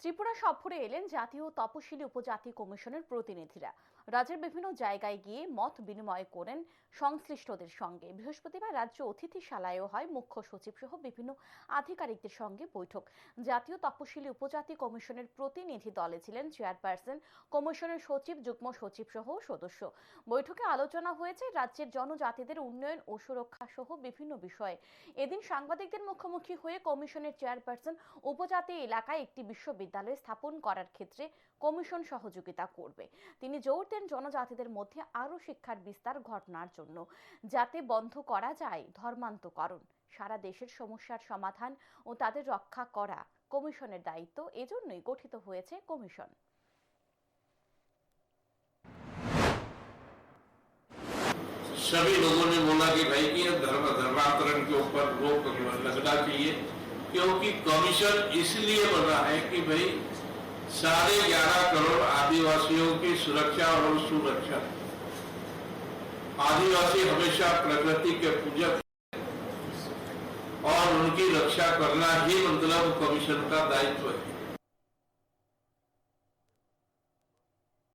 ত্রিপুরা সফরে এলেন জাতীয় তপশিলি উপজাতি কমিশনের প্রতিনিধিরা। রাজ্যের বিভিন্ন জায়গায় গিয়ে মত বিনিময় করেন সংশ্লিষ্টদের সঙ্গে। বৃহস্পতিবার রাজ্য অতিথিশালায়ও হয় মুখ্য সচিব সহ বিভিন্ন আধিকারিকদের সঙ্গে বৈঠক। জাতীয় তপশিলি উপজাতি কমিশনের প্রতিনিধি দলে ছিলেন চেয়ারপারসন, কমিশনের সচিব, যুগ্ম সচিব সহ সদস্য। বৈঠকে আলোচনা হয়েছে রাজ্যের জনজাতিদের উন্নয়ন ও সুরক্ষা সহ বিভিন্ন বিষয়ে। এদিন সাংবাদিকদের মুখোমুখি হয়ে কমিশনের চেয়ারপারসন, উপজাতি এলাকায় একটি বিশ্ববিদ্যালয় স্থাপন করার ক্ষেত্রে কমিশন সহযোগিতা করবে তিনি জোর দেন জনজাতিদের মধ্যে আরও শিক্ষার বিস্তার ঘটনার জন্য যাতে বন্ধ করা যায় ধর্মান্তকরণ সারা দেশের সমস্যার সমাধান ও তাদের রক্ষা করা কমিশনের দায়িত্ব এজন্যই গঠিত হয়েছে কমিশন सभी लोगों ने बोला कि भाई कि अब धर्म धर्मांतरण के ऊपर रोक लगना चाहिए क्योंकि कमीशन इसलिए बना है कि भाई साढ़े ग्यारह करोड़ आदिवासियों की सुरक्षा और सुरक्षा। आदिवासी हमेशा प्रकृति के पूजक और उनकी रक्षा करना ही मतलब कमीशन का दायित्व है।